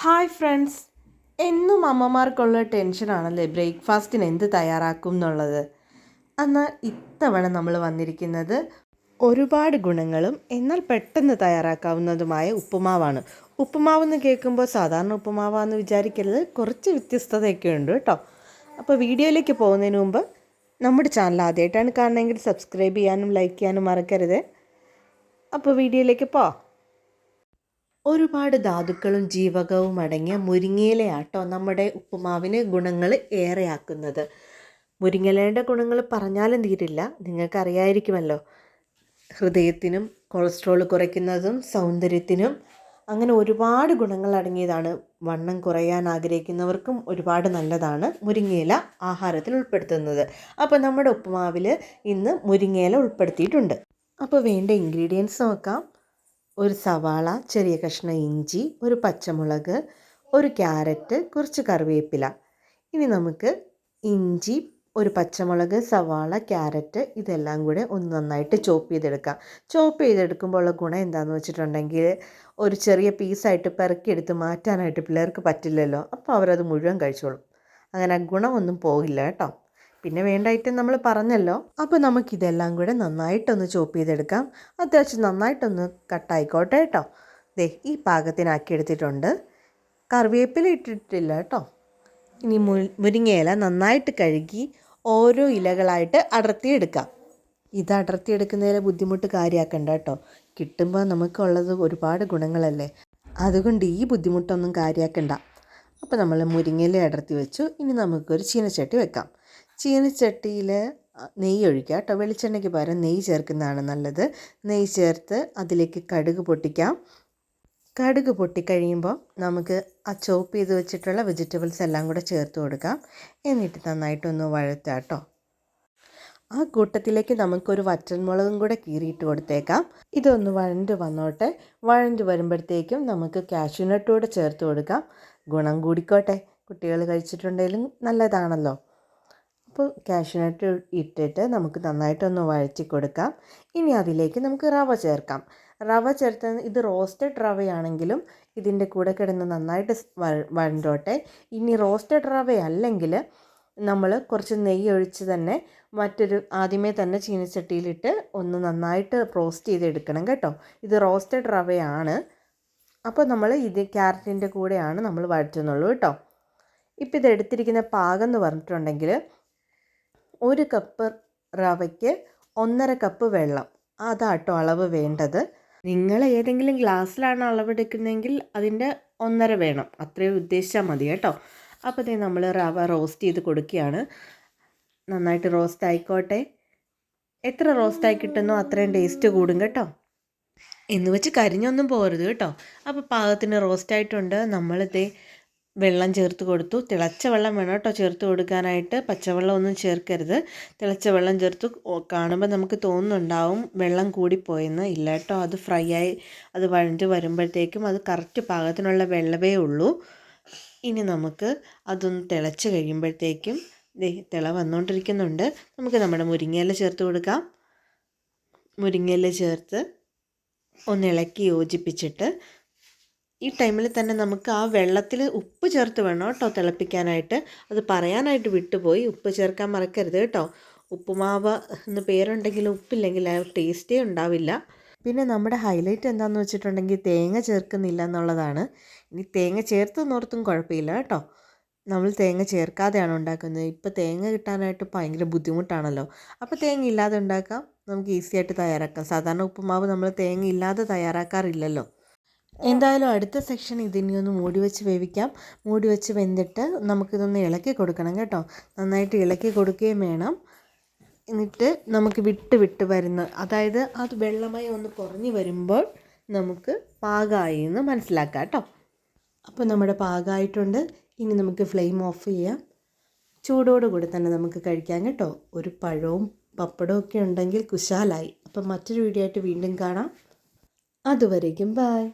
Hi friends എന്നും അമ്മമാർക്കുള്ള ടെൻഷനാണല്ലേ ബ്രേക്ക്ഫാസ്റ്റിന് എന്ത് തയ്യാറാക്കും എന്നുള്ളത്? എന്നാൽ ഇത്തവണ നമ്മൾ വന്നിരിക്കുന്നത് ഒരുപാട് ഗുണങ്ങളും എന്നാൽ പെട്ടെന്ന് തയ്യാറാക്കാവുന്നതുമായ ഉപ്പുമാവാണ്. ഉപ്പുമാവ് എന്ന് കേൾക്കുമ്പോൾ സാധാരണ ഉപ്പുമാവാന്ന് വിചാരിക്കരുത്. കുറച്ച് വ്യത്യസ്തതയൊക്കെ ഉണ്ട് കേട്ടോ. അപ്പോൾ വീഡിയോയിലേക്ക് പോകുന്നതിന് മുമ്പ് നമ്മുടെ ചാനൽ ആദ്യമായിട്ടാണ് കാണണമെങ്കിൽ സബ്സ്ക്രൈബ് ചെയ്യാനും ലൈക്ക് ചെയ്യാനും മറക്കരുത്. അപ്പോൾ വീഡിയോയിലേക്ക് പോവാം ഒരുപാട് ധാതുക്കളും ജീവകവും അടങ്ങിയ മുരിങ്ങയിലയാട്ടോ നമ്മുടെ ഉപ്പുമാവിന് ഗുണങ്ങൾ ഏറെയാക്കുന്നത്. മുരിങ്ങയിലയുടെ ഗുണങ്ങൾ പറഞ്ഞാലും തീരില്ല നിങ്ങൾക്കറിയായിരിക്കുമല്ലോ. ഹൃദയത്തിനും കൊളസ്ട്രോൾ കുറയ്ക്കുന്നതും സൗന്ദര്യത്തിനും അങ്ങനെ ഒരുപാട് ഗുണങ്ങൾ അടങ്ങിയതാണ്. വണ്ണം കുറയാൻ ആഗ്രഹിക്കുന്നവർക്കും ഒരുപാട് നല്ലതാണ് മുരിങ്ങയില ആഹാരത്തിൽ ഉൾപ്പെടുത്തുന്നത്. അപ്പോൾ നമ്മുടെ ഉപ്പുമാവിൽ ഇന്ന് മുരിങ്ങയില ഉൾപ്പെടുത്തിയിട്ടുണ്ട്. അപ്പോൾ വേണ്ട ഇൻഗ്രീഡിയൻസ് നോക്കാം. ഒരു സവാള ചെറിയ കഷ്ണം ഇഞ്ചി ഒരു പച്ചമുളക് ഒരു ക്യാരറ്റ് കുറച്ച് കറിവേപ്പില. ഇനി നമുക്ക് ഇഞ്ചി ഒരു പച്ചമുളക് സവാള ക്യാരറ്റ് ഇതെല്ലാം കൂടെ ഒന്ന് നന്നായിട്ട് ചോപ്പ് ചെയ്തെടുക്കാം. ചോപ്പ് ചെയ്തെടുക്കുമ്പോൾ ഉള്ള ഗുണം എന്താണെന്ന് വെച്ചിട്ടുണ്ടെങ്കിൽ ഒരു ചെറിയ പീസായിട്ട് പെറുക്കിയെടുത്ത് മാറ്റാനായിട്ട് പിള്ളേർക്ക് പറ്റില്ലല്ലോ. അപ്പോൾ അവരത് മുഴുവൻ കഴിച്ചോളും. അങ്ങനെ ഗുണമൊന്നും പോകില്ല കേട്ടോ. പിന്നെ വേണ്ട ഐറ്റം നമ്മൾ പറഞ്ഞല്ലോ. അപ്പോൾ നമുക്കിതെല്ലാം കൂടെ നന്നായിട്ടൊന്ന് ചോപ്പ് ചെയ്തെടുക്കാം. അത്യാവശ്യം നന്നായിട്ടൊന്ന് കട്ടായിക്കോട്ടെ കേട്ടോ ദേ ഈ പാകത്തിനാക്കി എടുത്തിട്ടുണ്ട് കറിവേപ്പില ഇട്ടിട്ടില്ല കേട്ടോ ഇനി മു മുരിങ്ങയില നന്നായിട്ട് കഴുകി ഓരോ ഇലകളായിട്ട് അടർത്തിയെടുക്കാം. ഇത് അടർത്തിയെടുക്കുന്നതിലെ ബുദ്ധിമുട്ട് കാര്യമാക്കണ്ട കേട്ടോ കിട്ടുമ്പോൾ നമുക്കുള്ളത് ഒരുപാട് ഗുണങ്ങളല്ലേ? അതുകൊണ്ട് ഈ ബുദ്ധിമുട്ടൊന്നും കാര്യമാക്കണ്ട അപ്പോൾ നമ്മൾ മുരിങ്ങയില അടർത്തി വെച്ചു. ഇനി നമുക്കൊരു ചീനച്ചട്ടി വെക്കാം. ചീനച്ചട്ടിയിൽ നെയ്യ് ഒഴിക്കുക കേട്ടോ. വെളിച്ചെണ്ണയ്ക്ക് പകരം നെയ്യ് ചേർക്കുന്നതാണ് നല്ലത്. നെയ്യ് ചേർത്ത് അതിലേക്ക് കടുക് പൊട്ടിക്കാം. കടുക് പൊട്ടിക്കഴിയുമ്പോൾ നമുക്ക് ആ ചോപ്പ് ചെയ്ത് വെച്ചിട്ടുള്ള വെജിറ്റബിൾസ് എല്ലാം കൂടെ ചേർത്ത് കൊടുക്കാം. എന്നിട്ട് നന്നായിട്ടൊന്ന് വഴറ്റാം കേട്ടോ. ആ കൂട്ടത്തിലേക്ക് നമുക്കൊരു വറ്റൻമുളകും കൂടെ കീറിയിട്ട് കൊടുത്തേക്കാം. ഇതൊന്ന് വഴണ്ട് വന്നോട്ടെ. വഴണ്ട് വരുമ്പോഴത്തേക്കും നമുക്ക് കാഷ്യൂനട്ട് കൂടെ ചേർത്ത് കൊടുക്കാം. ഗുണം കൂടിക്കോട്ടെ. കുട്ടികൾ കഴിച്ചിട്ടുണ്ടെങ്കിലും നല്ലതാണല്ലോ. അപ്പോൾ കാഷ്യൂനട്ട് ഇട്ടിട്ട് നമുക്ക് നന്നായിട്ടൊന്ന് വഴറ്റി കൊടുക്കാം. ഇനി അതിലേക്ക് നമുക്ക് റവ ചേർക്കാം. റവ ചേർത്ത് ഇത് റോസ്റ്റഡ് റവയാണെങ്കിലും ഇതിന്റെ കൂടെ കിടന്ന് നന്നായിട്ട് വഴണ്ടോട്ടെ. ഇനി റോസ്റ്റഡ് റവ അല്ലെങ്കിൽ നമ്മൾ കുറച്ച് നെയ്യ് ഒഴിച്ച് തന്നെ മറ്റൊരു ആദ്യമേ തന്നെ ചീനച്ചട്ടിയിലിട്ട് ഒന്ന് നന്നായിട്ട് റോസ്റ്റ് ചെയ്തെടുക്കണം കേട്ടോ. ഇത് റോസ്റ്റഡ് റവയാണ്. അപ്പോൾ നമ്മൾ ഇത് ക്യാരറ്റിന്റെ കൂടെയാണ് നമ്മൾ വഴറ്റുന്നുള്ളൂ കേട്ടോ. ഇപ്പോൾ ഇത് എടുത്തിരിക്കുന്ന പാകം എന്ന് പറഞ്ഞിട്ടുണ്ടെങ്കിൽ ഒരു കപ്പ് റവയ്ക്ക് ഒന്നര കപ്പ് വെള്ളം. അതാട്ടോ അളവ് വേണ്ടത്. നിങ്ങൾ ഏതെങ്കിലും ഗ്ലാസ്സിലാണ് അളവെടുക്കുന്നതെങ്കിൽ അതിന്റെ ഒന്നര വേണം. അത്രയും ഉദ്ദേശിച്ചാൽ മതി കേട്ടോ. അപ്പോൾ ഇതേ നമ്മൾ റവ റോസ്റ്റ് ചെയ്ത് കൊടുക്കുകയാണ്. നന്നായിട്ട് റോസ്റ്റ് ആയിക്കോട്ടെ. എത്ര റോസ്റ്റായി കിട്ടുന്നോ അത്രയും ടേസ്റ്റ് കൂടും കേട്ടോ. എന്ന് വെച്ച് കരിഞ്ഞൊന്നും പോകരുത് കേട്ടോ. അപ്പോൾ പാകത്തിന് റോസ്റ്റായിട്ടുണ്ട് നമ്മളിതേ വെള്ളം ചേർത്ത് കൊടുത്തു. തിളച്ച വെള്ളം വേണം കേട്ടോ ചേർത്ത് കൊടുക്കാനായിട്ട്. പച്ചവെള്ളം ഒന്നും ചേർക്കരുത്. തിളച്ച വെള്ളം ചേർത്ത്. കാണുമ്പോൾ നമുക്ക് തോന്നുന്നുണ്ടാവും വെള്ളം കൂടിപ്പോയെന്ന്. ഇല്ല കേട്ടോ അത് ഫ്രൈ ആയി അത് വഴഞ്ഞ് വരുമ്പോഴത്തേക്കും അത് കറക്റ്റ് പാകത്തിനുള്ള വെള്ളമേ ഉള്ളൂ. ഇനി നമുക്ക് അതൊന്ന് തിളച്ച് കഴിയുമ്പോഴത്തേക്കും തിള വന്നുകൊണ്ടിരിക്കുന്നുണ്ട് നമുക്ക് നമ്മുടെ മുരിങ്ങയില ചേർത്ത് കൊടുക്കാം. മുരിങ്ങയില ചേർത്ത് ഒന്ന് ഇളക്കി യോജിപ്പിച്ചിട്ട് ഈ ടൈമിൽ തന്നെ നമുക്ക് ആ വെള്ളത്തിൽ ഉപ്പ് ചേർത്ത് വേണം കേട്ടോ തിളപ്പിക്കാനായിട്ട്. അത് പറയാനായിട്ട് വിട്ടുപോയി. ഉപ്പ് ചേർക്കാൻ മറക്കരുത് കേട്ടോ. ഉപ്പുമാവ് എന്ന് പേരുണ്ടെങ്കിലും ഉപ്പില്ലെങ്കിൽ ടേസ്റ്റേ ഉണ്ടാവില്ല. പിന്നെ നമ്മുടെ ഹൈലൈറ്റ് എന്താണെന്ന് വെച്ചിട്ടുണ്ടെങ്കിൽ തേങ്ങ ചേർക്കുന്നില്ല എന്നുള്ളതാണ്. ഇനി തേങ്ങ ചേർത്ത് നോർത്തും കുഴപ്പമില്ല കേട്ടോ. നമ്മൾ തേങ്ങ ചേർക്കാതെയാണ് ഉണ്ടാക്കുന്നത്. ഇപ്പോൾ തേങ്ങ കിട്ടാനായിട്ട് ഭയങ്കര ബുദ്ധിമുട്ടാണല്ലോ. അപ്പോൾ തേങ്ങ ഇല്ലാതെ ഉണ്ടാക്കാം. നമുക്ക് ഈസി ആയിട്ട് തയ്യാറാക്കാം. സാധാരണ ഉപ്പുമാവ് നമ്മൾ തേങ്ങ ഇല്ലാതെ തയ്യാറാക്കാറില്ലല്ലോ. എന്തായാലും അടുത്ത സെക്ഷൻ ഇതിനെയൊന്ന് മൂടി വെച്ച് വേവിക്കാം. മൂടി വെച്ച് വെന്തിട്ട് നമുക്കിതൊന്ന് ഇളക്കി കൊടുക്കണം കേട്ടോ. നന്നായിട്ട് ഇളക്കി കൊടുക്കുകയും വേണം. എന്നിട്ട് നമുക്ക് വിട്ട് വിട്ട് വരുന്ന അതായത് അത് വെള്ളമായി ഒന്ന് കുറഞ്ഞു വരുമ്പോൾ നമുക്ക് പാകമായി എന്ന് മനസ്സിലാക്കാം കേട്ടോ. അപ്പോൾ നമ്മുടെ പാകമായിട്ടുണ്ട് ഇനി നമുക്ക് ഫ്ലെയിം ഓഫ് ചെയ്യാം. ചൂടോടുകൂടി തന്നെ നമുക്ക് കഴിക്കാം കേട്ടോ. ഒരു പഴവും പപ്പടവും ഒക്കെ ഉണ്ടെങ്കിൽ കുശാലായി. അപ്പം മറ്റൊരു വീഡിയോ ആയിട്ട് വീണ്ടും കാണാം. അതുവരേക്കും ബായ്